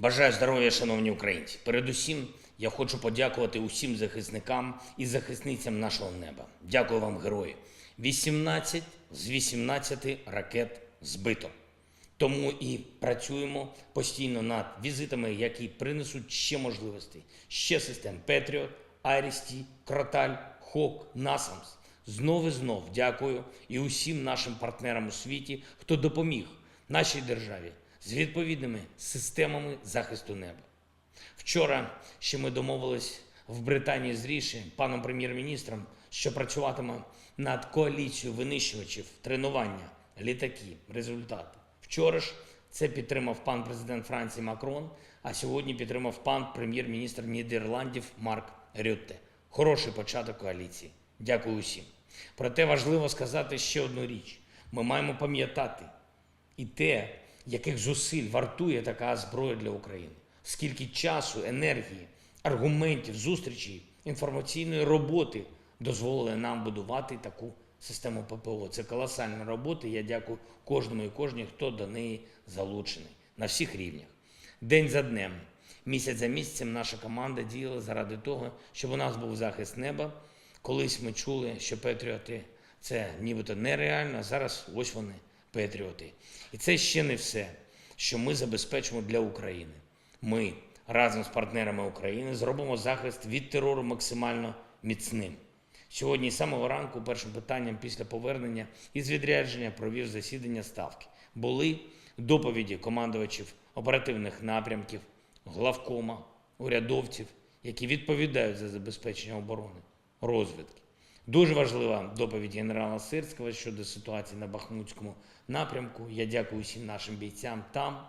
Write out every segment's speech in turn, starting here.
Бажаю здоров'я, шановні українці. Передусім, я хочу подякувати усім захисникам і захисницям нашого неба. Дякую вам, герої. 18 з 18 ракет збито. Тому і працюємо постійно над візитами, які принесуть ще можливостей, ще систем Петріот, Айрісті, Кроталь, Хок, Насамс. Знов і знов дякую і усім нашим партнерам у світі, хто допоміг нашій державі з відповідними системами захисту неба. Вчора ще ми домовились в Британії з Ріші, паном прем'єр-міністром, що працюватиме над коаліцією винищувачів, тренування, літаки, результати. Вчора ж це підтримав пан президент Франції Макрон, а сьогодні підтримав пан прем'єр-міністр Нідерландів Марк Рютте. Хороший початок коаліції. Дякую усім. Проте важливо сказати ще одну річ: ми маємо пам'ятати і те, яких зусиль вартує така зброя для України, скільки часу, енергії, аргументів, зустрічей, інформаційної роботи дозволили нам будувати таку систему ППО. Це колосальна робота. Я дякую кожному і кожній, хто до неї залучений на всіх рівнях. День за днем, місяць за місяцем наша команда діяла заради того, щоб у нас був захист неба. Колись ми чули, що Петріоти це нібито нереально, зараз ось вони, Петріоти. І це ще не все, що ми забезпечимо для України. Ми разом з партнерами України зробимо захист від терору максимально міцним. Сьогодні з самого ранку першим питанням після повернення із відрядження провів засідання ставки. Були доповіді командувачів оперативних напрямків, главкома, урядовців, які відповідають за забезпечення оборони, розвідки. Дуже важлива доповідь генерала Сирського щодо ситуації на Бахмутському напрямку. Я дякую всім нашим бійцям там,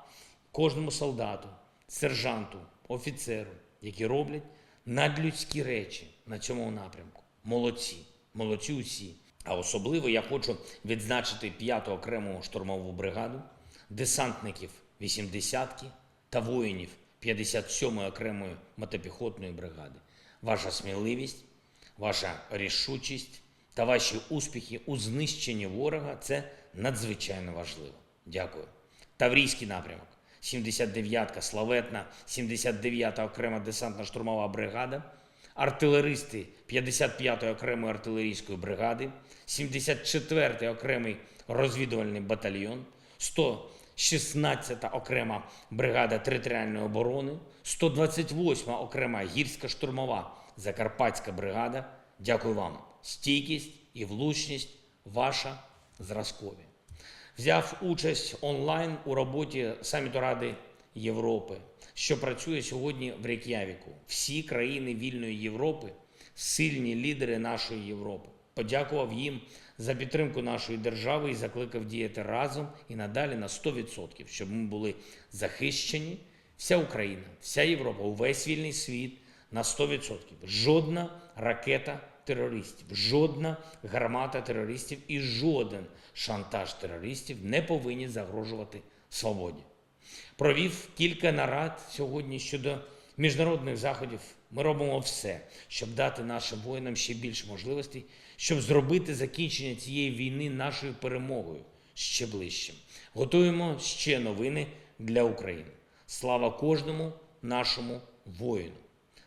кожному солдату, сержанту, офіцеру, які роблять надлюдські речі на цьому напрямку. Молодці, молодці усі. А особливо я хочу відзначити 5-ту окрему штурмову бригаду, десантників 80-ки та воїнів 57-ї окремої мотопіхотної бригади. Ваша сміливість, ваша рішучість та ваші успіхи у знищенні ворога це надзвичайно важливо. Дякую. Таврійський напрямок. 79-ка славетна, 79-та окрема десантна штурмова бригада, артилеристи 55-ї окремої артилерійської бригади, 74-й окремий розвідувальний батальйон, 116-та окрема бригада територіальної оборони, 128-ма окрема гірська штурмова Закарпатська бригада. Дякую вам. Стійкість і влучність ваша зразкові взяв участь онлайн у роботі саміту Ради Європи, що працює сьогодні в Рейк'явіку. Всі країни вільної Європи, сильні лідери нашої Європи. Подякував їм за підтримку нашої держави і закликав діяти разом і надалі на 100%, щоб ми були захищені. Вся Україна, вся Європа, увесь вільний світ на 100%. Жодна ракета терористів, жодна гармата терористів і жоден шантаж терористів не повинні загрожувати свободі. Провів кілька нарад сьогодні щодо міжнародних заходів. Ми робимо все, щоб дати нашим воїнам ще більше можливостей, щоб зробити закінчення цієї війни нашою перемогою ще ближчим. Готуємо ще новини для України. Слава кожному нашому воїну.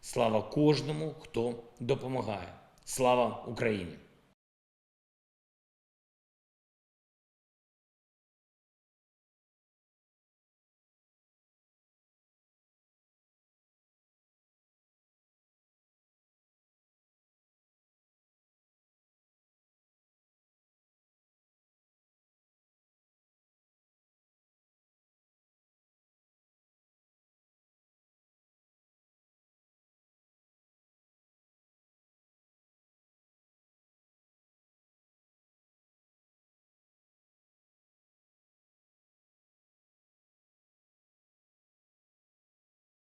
Слава кожному, хто допомагає. Слава Україні!